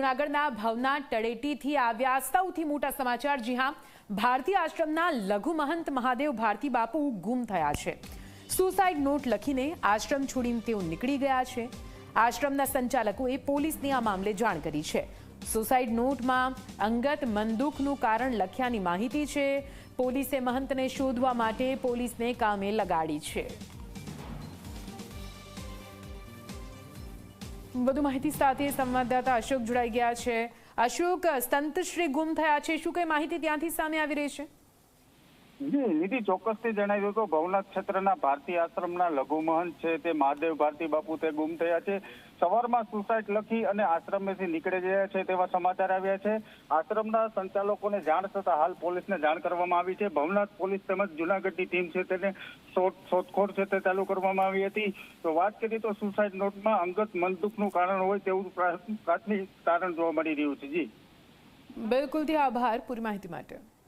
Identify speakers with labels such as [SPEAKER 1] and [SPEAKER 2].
[SPEAKER 1] જુનાગઢના ભવના તળેટીથી આવ્યા સૌથી મોટા સમાચાર. જી હા, ભારતીય આશ્રમના લઘુ મહંત મહાદેવ ભારતી બાપુ ગુમ થયા છે. સુસાઇડ નોટ લખીને આશ્રમ છોડીને તેઓ નીકળી ગયા છે. આશ્રમના સંચાલકોએ પોલીસને આ મામલે જાણ કરી છે. સુસાઇડ નોટમાં અંગત મંદુકનું કારણ લખ્યાની માહિતી છે. પોલીસે મહંતને શોધવા માટે પોલીસને કામે લગાડી છે. વધુ માહિતી સાથે સંવાદદાતા અશોક જોડાઈ ગયા છે. અશોક સંતશ્રી ગુમ થયા છે. શું કઈ માહિતી ત્યાંથી સામે આવી રહી છે?
[SPEAKER 2] નિધિ ચોક્કસથી જણાવ્યું કે ભવનાથ ક્ષેત્રના ભારતીય આશ્રમના લઘુ છે, તે મહાદેવ ભારતી બાપુ તે ગુમ થયા છે. સવારમાં સુસાઇડ લખી અને આશ્રમેથી નીકળી ગયા છે તેવા સમાચાર આવ્યા છે. આશ્રમના સંચાલકોને જાણ થતા હાલ પોલીસને જાણ કરવામાં આવી છે. ભવનાથ પોલીસ તેમજ જુનાગઢની ટીમ છે તેને શોધ- શોધખોળ છે તે ચાલુ કરવામાં આવી હતી. તો વાત કરીએ તો સુસાઇડ નોટમાં અંગત મનદુખનું કારણ હોય તેવું પ્રાથમિક કારણ જોવા મળી રહ્યું છે. જી.
[SPEAKER 1] બિલકુલથી આભાર પૂરી માહિતી માટે.